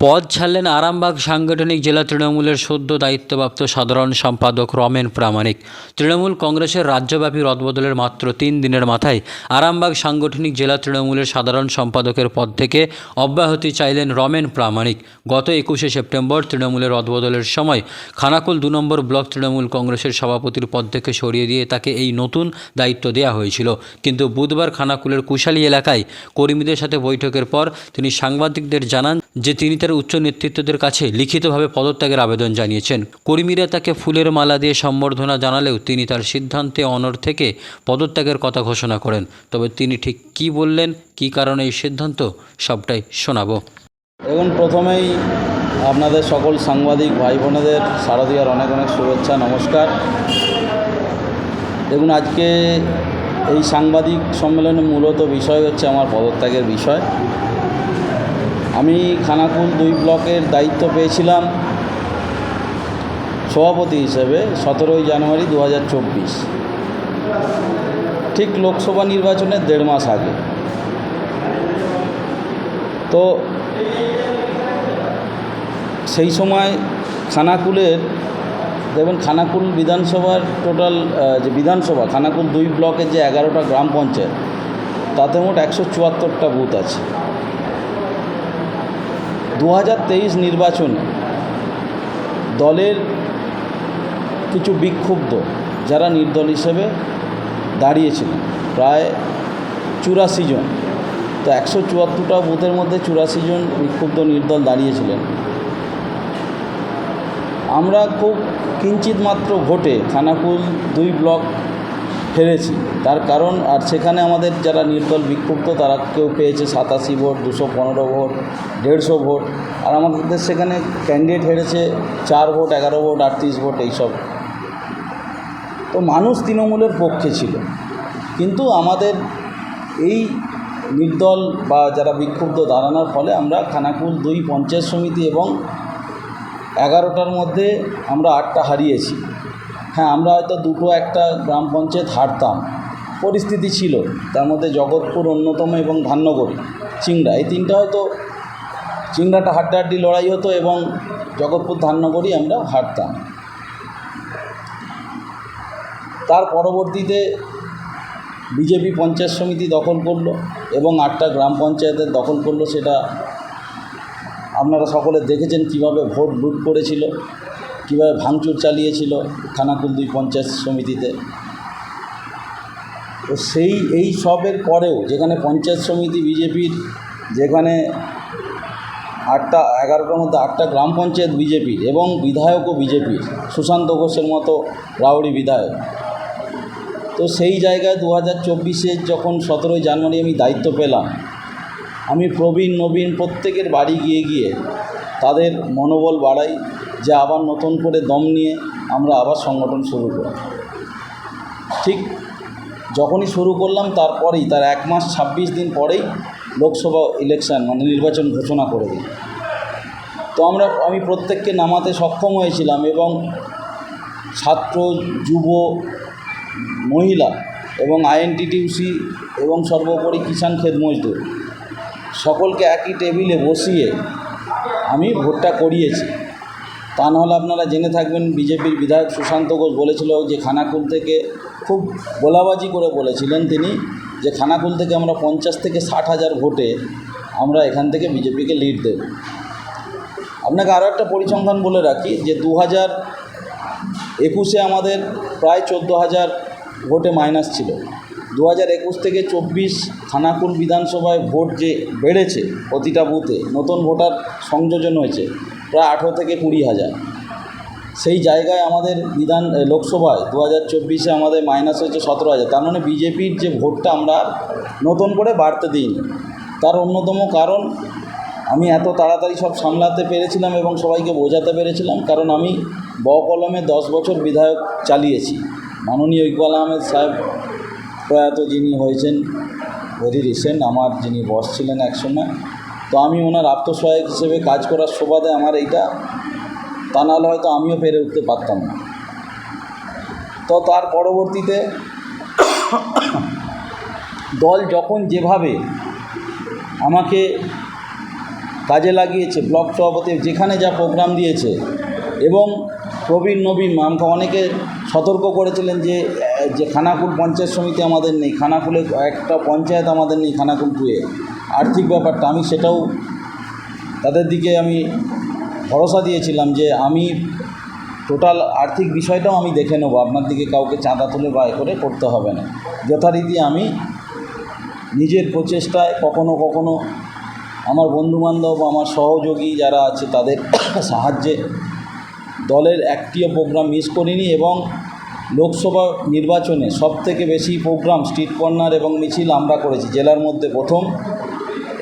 পদ ছাড়লেন আরামবাগ সাংগঠনিক জেলা তৃণমূলের সদ্য দায়িত্বপ্রাপ্ত সাধারণ সম্পাদক রমেন প্রামাণিক। তৃণমূল কংগ্রেসের রাজ্যব্যাপী রদবদলের মাত্র তিন দিনের মাথায় আরামবাগ সাংগঠনিক জেলা তৃণমূলের সাধারণ সম্পাদকের পদ থেকে অব্যাহতি চাইলেন রমেন প্রামাণিক। গত একুশে সেপ্টেম্বর তৃণমূলের রদবদলের সময় খানাকুল দু নম্বর ব্লক তৃণমূল কংগ্রেসের সভাপতির পদ থেকে সরিয়ে দিয়ে তাকে এই নতুন দায়িত্ব দেওয়া হয়েছিল। কিন্তু বুধবার খানাকুলের কুশালী এলাকায় কর্মীদের সাথে বৈঠকের পর তিনি সাংবাদিকদের জানান যে তিনি তার উচ্চ নেতৃত্বদের কাছে লিখিতভাবে পদত্যাগের আবেদন জানিয়েছেন। কর্মীরা তাকে ফুলের মালা দিয়ে সম্বর্ধনা জানালেও তিনি তার সিদ্ধান্তে অনর থেকে পদত্যাগের কথা ঘোষণা করেন। তবে তিনি ঠিক কী বললেন, কী কারণে এই সিদ্ধান্ত, সবটাই শোনাবো। এবং প্রথমেই আপনাদের সকল সাংবাদিক ভাই বোনেদের শারদীয়ার অনেক অনেক শুভেচ্ছা, নমস্কার। দেখুন, আজকে এই সাংবাদিক সম্মেলনে মূলত বিষয় হচ্ছে আমার পদত্যাগের বিষয়। আমি খানাকুল দুই ব্লকের দায়িত্ব পেয়েছিলাম সভাপতি হিসেবে সতেরোই জানুয়ারি দু হাজার চব্বিশ। ঠিক লোকসভা নির্বাচনের দেড় মাস আগে। তো সেই সময় খানাকুলের দেখবেন খানাকুল বিধানসভার টোটাল যে বিধানসভা, খানাকুল দুই ব্লকের যে এগারোটা গ্রাম পঞ্চায়েত, তাতে মোট একশো চুয়াত্তরটা বুথ আছে। দু হাজার তেইশ নির্বাচনে দলের কিছু বিক্ষুব্ধ যারা নির্দল হিসেবে দাঁড়িয়েছিলেন, প্রায় চুরাশি জন। তো একশো চুয়াত্তরটা বুথের মধ্যে চুরাশি জন বিক্ষুব্ধ নির্দল দাঁড়িয়েছিলেন। আমরা খুব কিঞ্চিত মাত্র ভোটে খানাকুল দুই ব্লক হেরেছি। তার কারণ, আর সেখানে আমাদের যারা নির্দল বিক্ষুব্ধ, তারা কেউ পেয়েছে সাতাশি ভোট, দুশো পনেরো ভোট, দেড়শো ভোট। আর আমাদের সেখানে ক্যান্ডিডেট হেরেছে চার ভোট, এগারো ভোট, আটত্রিশ ভোট, এইসব। তো মানুষ তৃণমূলের পক্ষে ছিল। কিন্তু আমাদের এই নির্দল বা যারা বিক্ষুব্ধ দাঁড়ানোর ফলে আমরা খানাকুল দুই পঞ্চায়েত সমিতি এবং এগারোটার মধ্যে আমরা আটটা হারিয়েছি। হ্যাঁ আমরা হয়তো দুটো একটা গ্রাম পঞ্চায়েত হারতাম। পরিস্থিতি ছিল। তার মধ্যে জগৎপুর অন্যতম এবং ধান্যগড়ি চিংড়া। এই তিনটা হয়তো চিংড়াটা হাড্ডাহাড্ডি লড়াই হতো এবং জগৎপুর ধান্যগড়ি আমরা হারতাম। তার পরবর্তীতে বিজেপি পঞ্চায়েত সমিতি দখল করল এবং আটটা গ্রাম পঞ্চায়েতের দখল করল। সেটা আপনারা সকলে দেখেছেন কীভাবে ভোট লুট করেছিল। কীভাবে ভাঙচুর চালিয়েছিল খানাকুল দুই পঞ্চায়েত সমিতিতে। তো সেই, এই সবের পরেও যেখানে পঞ্চায়েত সমিতি, বিজেপির যেখানে আটটা, এগারোটার মধ্যে আটটা গ্রাম পঞ্চায়েত বিজেপির এবং বিধায়কও বিজেপির, সুশান্ত ঘোষের মতো রাউড়ি বিধায়ক। তো সেই জায়গায় দু হাজার চব্বিশে যখন সতেরোই জানুয়ারি আমি দায়িত্ব পেলাম, আমি প্রবীণ, নবীন প্রত্যেকের বাড়ি গিয়ে গিয়ে তাদের মনোবল বাড়াই যে আবার নতুন করে দম নিয়ে আমরা আবার সংগঠন শুরু করি ঠিক যখনই শুরু করলাম, তারপরেই, তার এক মাস ছাব্বিশ দিন পরেই লোকসভা ইলেকশন মানে নির্বাচন ঘোষণা করে দিই তো আমরা, আমি প্রত্যেককে নামাতে সক্ষম হয়েছিলাম এবং ছাত্র, যুব, মহিলা এবং আইএনটিটিউসি এবং সর্বোপরি কিষাণ খেত মজদুর, সকলকে একই টেবিলে বসিয়ে আমি ভোটটা করিয়েছি। তা নাহলে আপনারা জেনে থাকবেন, বিজেপির বিধায়ক সুশান্ত ঘোষ বলেছিল যে খানাকুল থেকে খুব গোলাবাজি করে বলেছিলেন তিনি যে খানাকুল থেকে আমরা পঞ্চাশ থেকে ষাট হাজার ভোটে আমরা এখান থেকে বিজেপিকে লিড দেব। আপনাকে আরও একটা পরিসংখ্যান বলে রাখি যে দু হাজার একুশে আমাদের প্রায় চোদ্দ হাজার ভোটে মাইনাস ছিল। দু হাজার একুশ থেকে চব্বিশ খানাকুল বিধানসভায় ভোট যে বেড়েছে প্রতিটা বুথে নতুন ভোটার সংযোজন হয়েছে। প্রায় আঠেরো থেকে কুড়ি হাজার। সেই জায়গায় আমাদের বিধান লোকসভায় দু হাজার চব্বিশে আমাদের মাইনাস হয়েছে সতেরো হাজার। তার মানে বিজেপির যে ভোটটা আমরা নতুন করে বাড়তে দিইনি। তার অন্যতম কারণ, আমি এত তাড়াতাড়ি সব সামলাতে পেরেছিলাম এবং সবাইকে বোঝাতে পেরেছিলাম, কারণ আমি বকলমে দশ বছর বিধায়ক চালিয়েছি। মাননীয় ইকবাল আহমেদ সাহেব প্রয়াত যিনি হয়েছেন, ভেরি রিসেন্ট, আমার যিনি বস ছিলেন একসময় তো আমি ওনার আত্মসহায়ক হিসেবে কাজ করার সুবাদে আমার এইটা, তা নাহলে হয়তো আমিও পেরে উঠতে পারতাম না। তো তার পরবর্তীতে দল যখন যেভাবে আমাকে কাজে লাগিয়েছে, ব্লক সভাপতি যেখানে যা প্রোগ্রাম দিয়েছে এবং প্রবীণ, নবীন, আমাকে অনেকে সতর্ক করেছিলেন যে যে খানাকুল পঞ্চায়েত সমিতি আমাদের নেই, খানাকুলে একটা পঞ্চায়েত আমাদের নেই, খানাকুল টুয়ে আর্থিক ব্যাপারটা, আমি সেটাও তাদের দিকে আমি ভরসা দিয়েছিলাম যে আমি টোটাল আর্থিক বিষয়টাও আমি দেখে নেব, আপনার দিকে কাউকে চাঁদা তুলে বা করে করতে হবে না। যথারীতি আমি নিজের প্রচেষ্টায় কখনো কখনো আমার বন্ধুবান্ধব, আমার সহযোগী যারা আছে, তাদের সাহায্যে দলের একটিও প্রোগ্রাম মিস করিনি এবং লোকসভা নির্বাচনে সবথেকে বেশি প্রোগ্রাম স্ট্রিট কর্নার এবং মিছিল আমরা করেছি, জেলার মধ্যে প্রথম।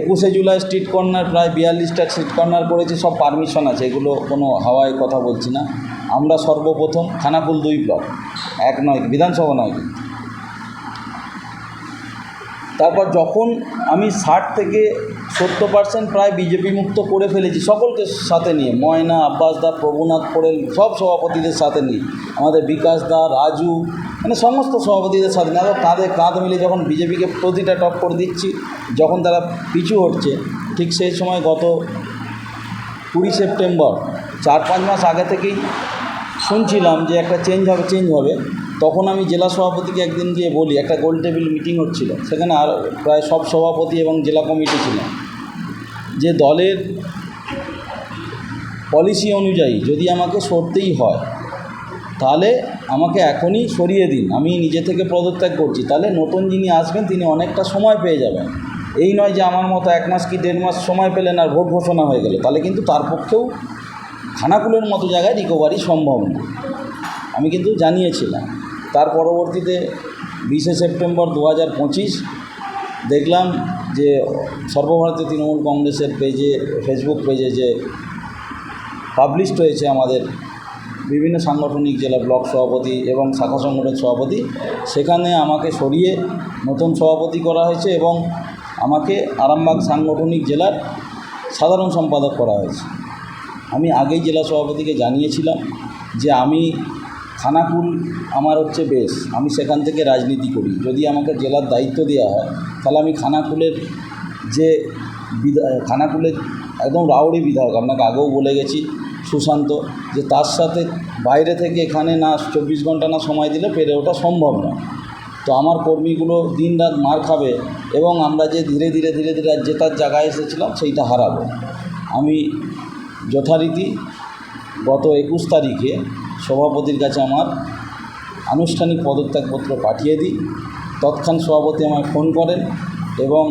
একুশে জুলাই স্ট্রিট কর্নার প্রায় বিয়াল্লিশটা স্ট্রিট কর্নার করেছি, সব পারমিশন আছে, এগুলো কোনো হাওয়ায় কথা বলছি না আমরা সর্বপ্রথম খানাকুল দুই ব্লক এক নয়, বিধানসভা নয়। তারপর যখন আমি ষাট থেকে সত্তর পার্সেন্ট প্রায় বিজেপি মুক্ত করে ফেলেছি, সকলকে সাথে নিয়ে, ময়না, আব্বাস দা, প্রভুনাথ পোড়েল, সব সভাপতিদের সাথে নিয়ে, আমাদের বিকাশ দা, রাজু মানে সমস্ত সভাপতিদের সাথে নিয়ে কাঁধে কাঁধ মিলে যখন বিজেপিকে প্রতিটা টপ করে দিচ্ছি, যখন তারা পিছু হটছে ঠিক সেই সময় গত কুড়ি সেপ্টেম্বর, চার পাঁচ মাস আগে থেকেই শুনছিলাম যে একটা চেঞ্জ হবে চেঞ্জ হবে। তখন আমি জেলা সভাপতিকে একদিন গিয়ে বলি, একটা গোল টেবিল মিটিং হচ্ছিল, সেখানে আর প্রায় সব সভাপতি এবং জেলা কমিটি ছিলেন যে দলের পলিসি অনুযায়ী যদি আমাকে সরতেই হয়, তাহলে আমাকে এখনই সরিয়ে দিন, আমি নিজে থেকে পদত্যাগ করছি। তাহলে নতুন যিনি আসবেন, তিনি অনেকটা সময় পেয়ে যাবেন। এই নয় যে আমার মতো এক মাস কি দেড় মাস সময় পেলেন আর ভোট ঘোষণা হয়ে গেল, তাহলে কিন্তু তার পক্ষেও খানাকুলের মতো জায়গায় রিকভারি সম্ভব না আমি কিন্তু জানিয়েছিলাম। তার পরবর্তীতে বিশে সেপ্টেম্বর দু হাজার পঁচিশ দেখলাম যে সর্বভারতীয় তৃণমূল কংগ্রেসের পেজে ফেসবুক পেজে যে পাবলিশড হয়েছে আমাদের বিভিন্ন সাংগঠনিক জেলা ব্লক সভাপতি এবং শাখা সংগঠন সভাপতি, সেখানে আমাকে সরিয়ে নতুন সভাপতি করা হয়েছে এবং আমাকে আরামবাগ সাংগঠনিক জেলার সাধারণ সম্পাদক করা হয়েছে। আমি আগেই জেলা সভাপতিকে জানিয়েছিলাম যে আমি খানাকুল আমার হচ্ছে বেশ। আমি সেখান থেকে রাজনীতি করি। যদি আমাকে জেলার দায়িত্ব দেওয়া হয়, তাহলে আমি খানাকুলের যে বিধা খানাকুলের একদম রাউড়ি বিধায়ক, আপনাকে আগেও বলে গেছি সুশান্ত, যে তার সাথে বাইরে থেকে এখানে না চব্বিশ ঘণ্টা না সময় দিলে পেরে ওঠা সম্ভব না তো আমার কর্মীগুলো দিন রাত মার খাবে এবং আমরা যে ধীরে ধীরে ধীরে ধীরে জেতার জায়গায় এসেছিলাম, সেইটা হারাবো। আমি যথারীতি গত একুশ তারিখে সভাপতির কাছে আমার আনুষ্ঠানিক পদত্যাগপত্র পাঠিয়ে দিই। তৎক্ষণ সভাপতি আমায় ফোন করেন এবং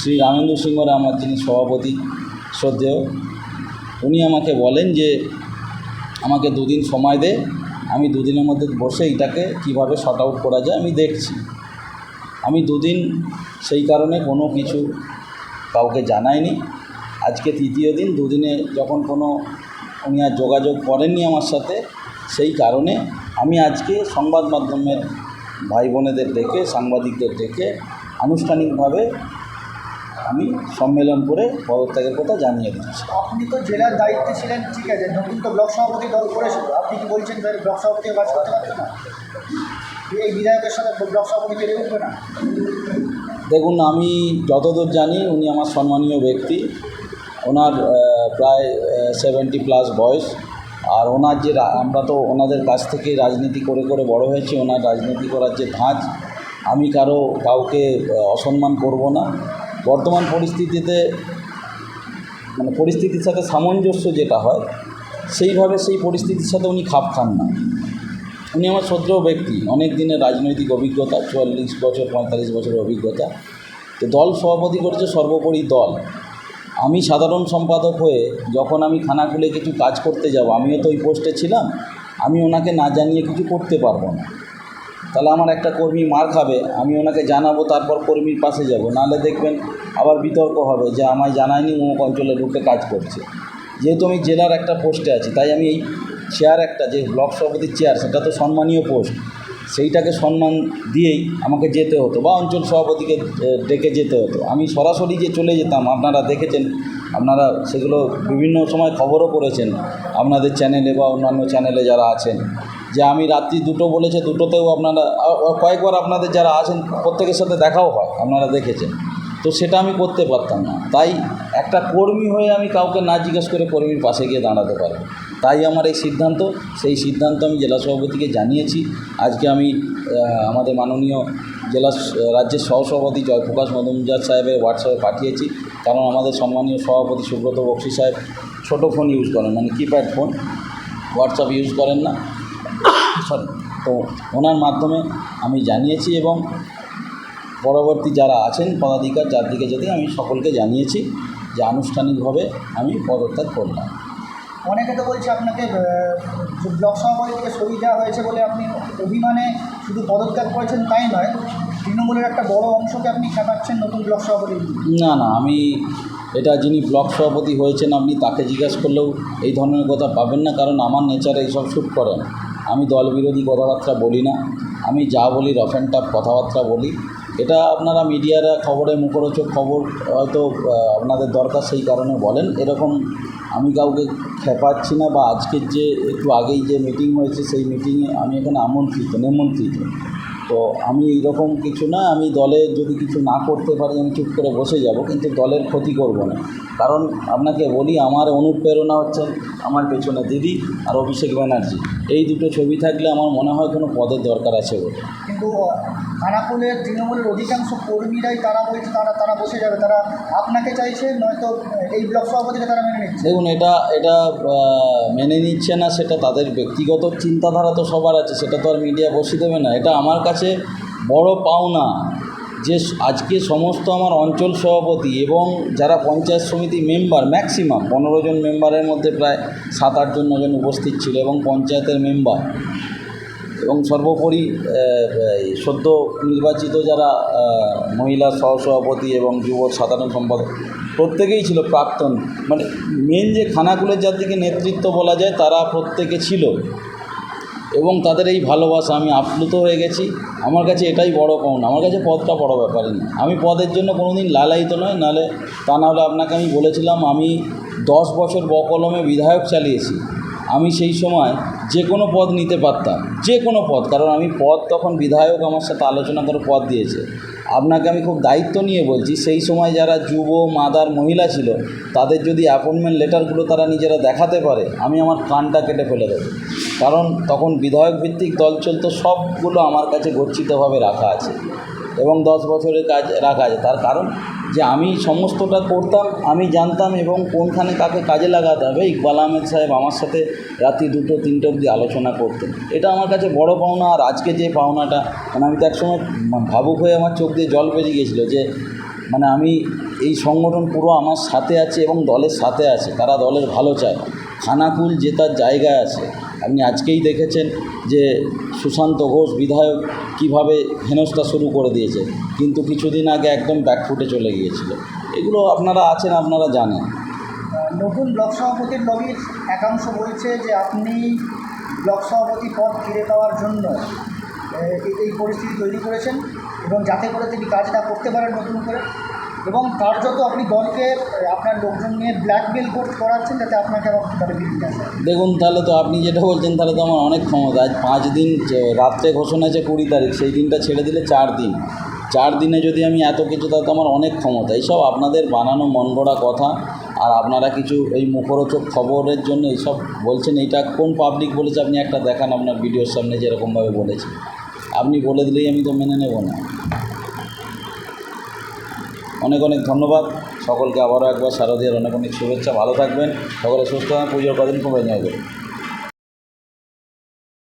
শ্রী রামেন্দ্র সিংহ আমার যিনি সভাপতি শ্রদ্ধেয়, উনি আমাকে বলেন যে আমাকে দুদিন সময় দে, আমি দুদিনের মধ্যে বসে এইটাকে কীভাবে শর্ট আউট করা যায় আমি দেখছি। আমি দুদিন সেই কারণে কোনো কিছু কাউকে জানাইনি। আজকে তৃতীয় দিন, দুদিনে যখন কোনো উনি আর যোগাযোগ করেননি আমার সাথে সেই কারণে আমি আজকে সংবাদ মাধ্যমের ভাই বোনেদের ডেকে সাংবাদিকদের ডেকে আনুষ্ঠানিকভাবে আমি সম্মেলন করে পদত্যাগের কথা জানিয়ে দিচ্ছি। আপনি তো জেলার দায়িত্বে ছিলেন ঠিক আছে নতুন তো ব্লক সভাপতি দল করেছিল আপনি কি বলছেন যে ব্লক সভাপতি কাজ করতে পারছে না? এই বিধায়কের সাথে ব্লক সভাপতি পেরে উঠবে না? দেখুন আমি যতদূর জানি উনি আমার সম্মানীয় ব্যক্তি। ওনার প্রায় সেভেন্টি প্লাস বয়স আর ওনার যে আমরা তো ওনাদের কাছ থেকে রাজনীতি করে করে বড় হয়েছি, ওনার রাজনীতি করার যে ধাঁচ, আমি কারও কাউকে অসম্মান করব না। বর্তমান পরিস্থিতিতে মানে পরিস্থিতির সাথে সামঞ্জস্য যেটা হয়, সেইভাবে সেই পরিস্থিতির সাথে উনি খাপ খান না। উনি আমার শ্রদ্ধেয় ব্যক্তি, অনেক দিনের রাজনৈতিক অভিজ্ঞতা, চুয়াল্লিশ বছর, পঁয়তাল্লিশ বছরের অভিজ্ঞতা। তো দল সভাপতি করেছে সর্বোপরি দল। আমি সাধারণ সম্পাদক হয়ে যখন আমি খানা খুলে কিছু কাজ করতে যাব, আমিও তো ওই পোস্টে ছিলাম, আমি ওনাকে না জানিয়ে কিছু করতে পারব না। তাহলে আমার একটা কর্মী মার খাবে, আমি ওনাকে জানাব, তারপর কর্মীর পাশে যাব। নাহলে দেখবেন আবার বিতর্ক হবে যে আমায় জানায়নি অমুক অঞ্চলে ঢুকে কাজ করছে। যেহেতু আমি জেলার একটা পোস্টে আছি, তাই আমি এই চেয়ার একটা, যে ব্লক সভাপতির চেয়ার সেটা তো সম্মানীয় পোস্ট। সেইটাকে সম্মান দিয়েই আমাকে যেতে হতো বা অঞ্চল সভাপতিকে ডেকে যেতে হতো। আমি সরাসরি যে চলে যেতাম, আপনারা দেখেছেন, আপনারা সেগুলো বিভিন্ন সময় খবরও করেছেন আপনাদের চ্যানেলে বা অন্যান্য চ্যানেলে যারা আছেন, যে আমি রাত্রি দুটো বলেছে, দুটোতেও আপনারা কয়েকবার আপনাদের যারা আছেন, প্রত্যেকের সাথে দেখাও হয়, আপনারা দেখেছেন। তো সেটা আমি করতে পারতাম না। তাই একটা কর্মী হয়ে আমি কাউকে না জিজ্ঞেস করে কর্মীর পাশে গিয়ে দাঁড়াতে পারব তাই আমার এই সিদ্ধান্ত। সেই সিদ্ধান্ত আমি জেলা সভাপতিকে জানিয়েছি। আজকে আমি আমাদের মাননীয় জেলা রাজ্যের সহসভাপতি জয়প্রকাশ মজুমদার সাহেবের হোয়াটসঅ্যাপে পাঠিয়েছি। কারণ আমাদের সম্মানীয় সভাপতি সুব্রত বক্সি সাহেব ছোটো ফোন ইউজ করেন মানে কিপ্যাড ফোন। হোয়াটসঅ্যাপ ইউজ করেন না। সরি তো ওনার মাধ্যমে আমি জানিয়েছি এবং পরবর্তী যারা আছেন পদাধিকার যার দিকে যদি আমি সকলকে জানিয়েছি যে আনুষ্ঠানিকভাবে আমি পদত্যাগ করলাম। অনেকে তো বলছে আপনাকে ব্লক সভাপতি থেকে সরিয়ে দেওয়া হয়েছে বলে আপনি অভিমানে শুধু পদত্যাগ করেছেন তাই নয় তৃণমূলের একটা বড় অংশকে আপনি খেপাচ্ছেন নতুন ব্লক সভাপতি না না আমি এটা যিনি ব্লক সভাপতি হয়েছেন আপনি তাকে জিজ্ঞাসা করলেও এই ধরনের কথা পাবেন না কারণ আমার নেচারে এইসব শ্যুট করেন। আমি দল বিরোধী কথাবার্তা বলি না আমি যা বলি রফ অ্যান্ড টাফ কথাবার্তা বলি। এটা আপনারা মিডিয়ারা খবরে মুখরোচক খবর হয়তো আপনাদের দরকার সেই কারণে বলেন। এরকম আমি কাউকে খেপাচ্ছি না বা আজকের যে, একটু আগেই যে মিটিং হয়েছে, সেই মিটিংয়ে আমি এখানে আমন্ত্রিত, নিমন্ত্রিত। তো আমি এইরকম কিছু না আমি দলে যদি কিছু না করতে পারি আমি চুপ করে বসে যাব কিন্তু দলের ক্ষতি করব না। কারণ আপনাকে বলি আমার অনুপ্রেরণা হচ্ছে আমার পেছনে দিদি আর অভিষেক ব্যানার্জি। এই দুটো ছবি থাকলে আমার মনে হয় কোনো পদের দরকার আছে বলে। কিন্তু খানাকুলের তৃণমূলের অধিকাংশ কর্মীরাই তারা বলছে তারা তারা বসে যাবে তারা আপনাকে চাইছে নয়তো এই ব্লক সভাপতিকে তারা মেনে নিচ্ছে। দেখুন এটা এটা মেনে নিচ্ছে না সেটা তাদের ব্যক্তিগত চিন্তাধারা তো সবার আছে সেটা তো আর মিডিয়া বসিয়ে দেবে না। এটা আমার কাছে বড় পাওনা। যে আজকে সমস্ত আমার অঞ্চল সভাপতি এবং যারা পঞ্চায়েত সমিতি মেম্বার, ম্যাক্সিমাম, পনেরো জন মেম্বারের মধ্যে প্রায় সাত আটজন নজন উপস্থিত ছিল এবং পঞ্চায়েতের মেম্বার। এবং সর্বোপরি সদ্য নির্বাচিত যারা মহিলা সহসভাপতি এবং যুব সাধারণ সম্পাদক, প্রত্যেকেই ছিল প্রাক্তন। মানে মেন যে খানাকুলের যার দিকে নেতৃত্ব বলা যায়, তারা প্রত্যেকে ছিল। এবং তাদের এই ভালোবাসা, আমি আপ্লুত হয়ে গেছি। আমার কাছে এটাই বড় পাওনা আমার কাছে পদটা বড় ব্যাপারই না। আমি পদের জন্য কোনো দিন লালায়িত নয় নাহলে তা নাহলে আপনাকে আমি বলেছিলাম, আমি দশ বছর বকলমে বিধায়ক চালিয়েছি। আমি সেই সময় যে কোনো পদ নিতে পারতাম, যে কোনো পদ। কারণ আমি পদ তখন বিধায়ক আমার সাথে আলোচনা করে পদ দিয়েছে। আপনাকে আমি খুব দায়িত্ব নিয়ে বলছি, সেই সময় যারা যুব, মাদার, মহিলা ছিল, তাদের যদি অ্যাপয়েন্টমেন্ট লেটারগুলো তারা নিজেরা দেখাতে পারে, আমি আমার কানটা কেটে ফেলে দেবো। কারণ তখন বিধায়ক ভিত্তিক দল চলতো, সবগুলো আমার কাছে গচ্ছিতভাবে রাখা আছে এবং দশ বছরের কাজ রাখা আছে। তার কারণ যে আমি সমস্তটা করতাম, আমি জানতাম এবং কোনখানে কাকে কাজে লাগাতে হবে, ইকবাল আহমেদ সাহেব আমার সাথে রাত্রি দুটো, তিনটে অবধি আলোচনা করতেন। এটা আমার কাছে বড় পাওনা, আর আজকে যে পাওনাটা মানে আমি তো একসময় ভাবুক হয়ে আমার চোখ দিয়ে জল বেরিয়ে গিয়েছিল যে মানে আমি এই সংগঠন পুরো আমার সাথে আছে এবং দলের সাথে আছে, তারা দলের ভালো চায়। খানাকুল জেতার জায়গায় আছে। আপনি আজকেই দেখেছেন যে সুশান্ত ঘোষ বিধায়ক কীভাবে হেনস্থা শুরু করে দিয়েছে। কিন্তু কিছুদিন আগে একদম ব্যাকফুটে চলে গিয়েছিল। এগুলো আপনারা আছেন, আপনারা জানেন। নতুন ব্লক সভাপতির লবির একাংশ বলছে যে আপনি ব্লক সভাপতি পদ ফিরে পাওয়ার জন্য এই- পরিস্থিতি তৈরি করেছেন এবং যাতে করে তিনি কাজটা করতে পারেন নতুন করে। এবং কার্যত আপনি দলকে, আপনার লোকজন নিয়ে ব্ল্যাকমেল করাচ্ছেন যাতে আপনাকে দেখুন, তাহলে তো আপনি যেটা বলছেন, তাহলে তো আমার অনেক ক্ষমতা। আজ পাঁচ দিন রাত্রে ঘোষণা আছে কুড়ি তারিখ, সেই দিনটা ছেড়ে দিলে চার দিন। চার দিনে যদি আমি এত কিছু, তাহলে তো আমার অনেক ক্ষমতা। এইসব আপনাদের বানানো মন গড়া কথা, আর আপনারা কিছু এই মুখরোচক খবরের জন্য এইসব বলছেন, এইটা কোন পাবলিক বলেছে, আপনি একটা দেখান, আপনার ভিডিওর সামনে যেরকমভাবে বলেছে। আপনি বলে দিলেই আমি তো মেনে নেব না। অনেক অনেক ধন্যবাদ। সকলকে আবারও একবার শারদীয়ার অনেক অনেক শুভেচ্ছা। ভালো থাকবেন। সকলে সুস্থ পুজোর কদিন খুব এনজয় করুন।